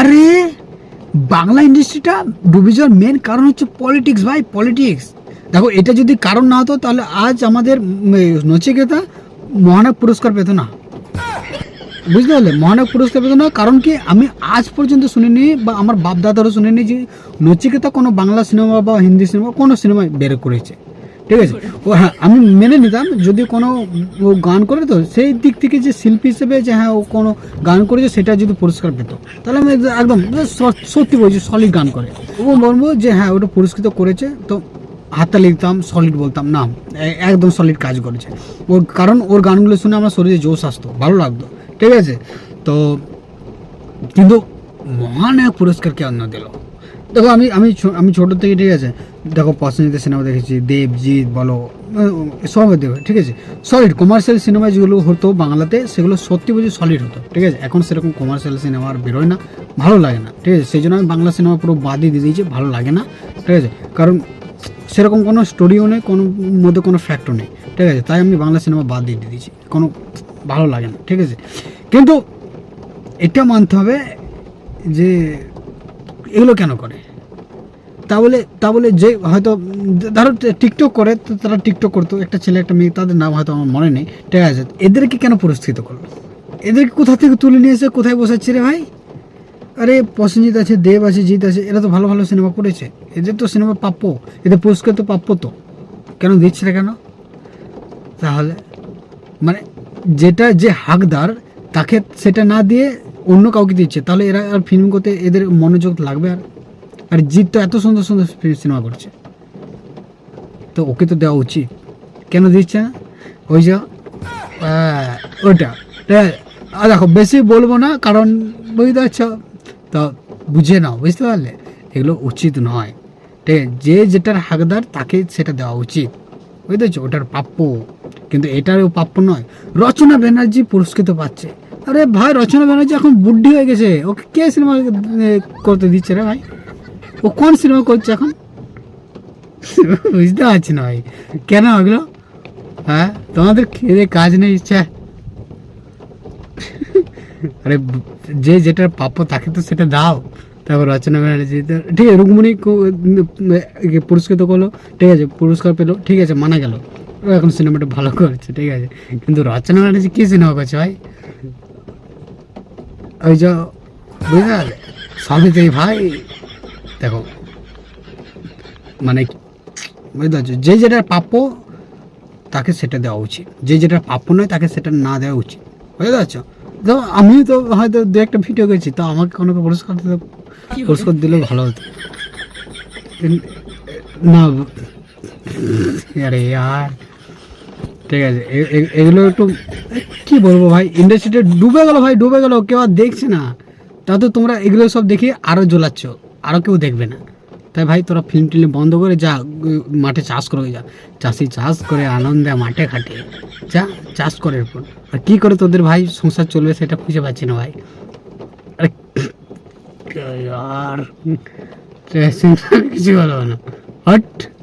আরে, বাংলা ইন্ডাস্ট্রিটা ডুবে যাওয়ার মেন কারণ হচ্ছে পলিটিক্স ভাই পলিটিক্স দেখো, এটা যদি কারণ না হতো, তাহলে আজ আমাদের নচিকেতা মহানায়ক পুরস্কার পেত না। বুঝতে পারলে মহানায়ক পুরস্কার পেত না, কারণ কি, আমি আজ পর্যন্ত শুনিনি বা আমার বাপ দাদারও শুনিনি যে নচিকেতা কোনো বাংলা সিনেমা বা হিন্দি সিনেমা কোনো সিনেমায় বের করেছে। ঠিক আছে? ও হ্যাঁ আমি মেনে নিতাম যদি কোনো ও গান করে তো, সেই দিক থেকে যে শিল্পী হিসেবে যে হ্যাঁ ও কোনো গান করেছে সেটা যদি পুরস্কার পেত। তাহলে আমি একদম সত্যি বলছি সলিড গান করে। ও বলব যে হ্যাঁ ওটা পুরস্কৃত করেছে, তো হাতটা লিখতাম সলিড বলতাম, না একদম সলিড কাজ করেছে। ওর কারণ ওর গানগুলো শুনে আমার শরীরে জোশ আসতো, ভালো লাগতো, ঠিক আছে? তো, কিন্তু মহানায়ক পুরস্কার কে অন্য দিল? দেখো, আমি আমি আমি ছোটো থেকে, ঠিক আছে? দেখো, পছন্দের সিনেমা দেখেছি, দেবজিৎ বলো সব দেবে ঠিক আছে? সলিড কমার্শিয়াল সিনেমা যেগুলো হতো বাংলাতে, সেগুলো সত্যি বুঝি সলিড হতো, ঠিক আছে? এখন সেরকম কমার্শিয়াল সিনেমা আর বেরোয় না, ভালো লাগে না, ঠিক আছে? সেই জন্য আমি বাংলা সিনেমা পুরো বাদই দিয়ে দিয়েছি, ভালো লাগে না, ঠিক আছে? কারণ সেরকম কোনো স্টোরিও নেই, কোনো মধ্যে কোনো ফ্যাক্টও নেই, ঠিক আছে? তাই আমি বাংলা সিনেমা বাদ দিয়ে দিয়েছি, কোনো ভালো লাগে না, ঠিক আছে? কিন্তু এটা মানতে হবে যে এগুলো কেন করে? তা বলে তা বলে যে হয়তো, ধরো টিকটক করে, তো তারা টিকটক করতো, একটা ছেলে, একটা মেয়ে, তাদের নাম হয়তো আমার মনে নেই ঠিক আছে এদেরকে কেন পুরস্কৃত করল? এদেরকে কোথা থেকে তুলে নিয়ে এসে কোথায় বসাচ্ছে রে ভাই? আরে, প্রসেনজিৎ আছে, দেব আছে, জিৎ আছে, এরা তো ভালো ভালো সিনেমা করেছে। এদের তো সিনেমা প্রাপ্য, এদের পুরস্কার তো প্রাপ্য তো। কেন দিচ্ছে না কেন? তাহলে মানে যেটা যে হাকদার, তাকে সেটা না দিয়ে অন্য কাউকে দিচ্ছে তাহলে এরা আর ফিল্ম করতে এদের মনোযোগ লাগবে আর আর জিৎ তো এত সুন্দর সুন্দর সিনেমা করছে। তো ওকে তো দেওয়া উচিত। কেন দিচ্ছে না? ওই যে ওটা হ্যাঁ, আর দেখো বেশি বলব না কারণ বুঝতে পারছ? তো বুঝে নাও বুঝতে পারলে? এগুলো উচিত নয়। ঠিক আছে যে যেটার হাকদার তাকে সেটা দেওয়া উচিত। বুঝতে পারছ? ওটার প্রাপ্য। কিন্তু এটারও প্রাপ্য নয়। রচনা ব্যানার্জি পুরস্কৃত পাচ্ছে। আরে ভাই, রচনা ব্যানার্জি এখন বুদ্ধি হয়ে গেছে। ওকে কে সিনেমা করতে দিচ্ছে রে ভাই? ও কোন সিনেমা করছে এখন? বুঝতে পারছি না ভাই। কেন ওগুলো হ্যাঁ তোমাদের খেয়ে কাজ নেই ইচ্ছা আরে, যে যেটার প্রাপ্য তাকে তো সেটা দাও। তারপর রচনা ব্যানার্জি ঠিক আছে, রুকমণি পুরস্কৃত করল, ঠিক আছে, পুরস্কার পেল, ঠিক আছে, মানা গেল। ও এখন সিনেমাটা ভালো করছে, ঠিক আছে। কিন্তু রচনা ব্যানার্জি কী সিনেমা করছে ভাই? ওই যে বুঝতে পারলে সবই ভাই, দেখো মানে বুঝতে পারছ, যে যেটার প্রাপ্য তাকে সেটা দেওয়া উচিত। যে যেটা প্রাপ্য নয়, তাকে সেটা না দেওয়া উচিত। বুঝতে পারছ? তো আমি তো হয়তো দু একটা ভিডিও গেছি তো আমাকে কোনো পুরস্কার দিলে পুরস্কার দিলে ভালো হতো। না, আরে ইয়ার ঠিক আছে এগুলো একটু কি বলব ভাই? ইন্ডাস্ট্রিটা ডুবে গেল ভাই, ডুবে গেল, কেউ আর দেখছে না। তা তো তোমরা এগুলো সব দেখে আরও জ্বলাচ্ছ আরও কেউ দেখবে না। তাই ভাই, তোরা ফিল্ম টিল্ম বন্ধ করে যা, মাঠে চাষ করে যা। চাষি চাষ করে আনন্দে মাঠে খাটে। যা, চাষ করে এরপর। আর কী করে তোদের ভাই সংসার চলবে সেটা খুঁজে পাচ্ছি না ভাই। আরে আর? কিছু ভালো না। হট।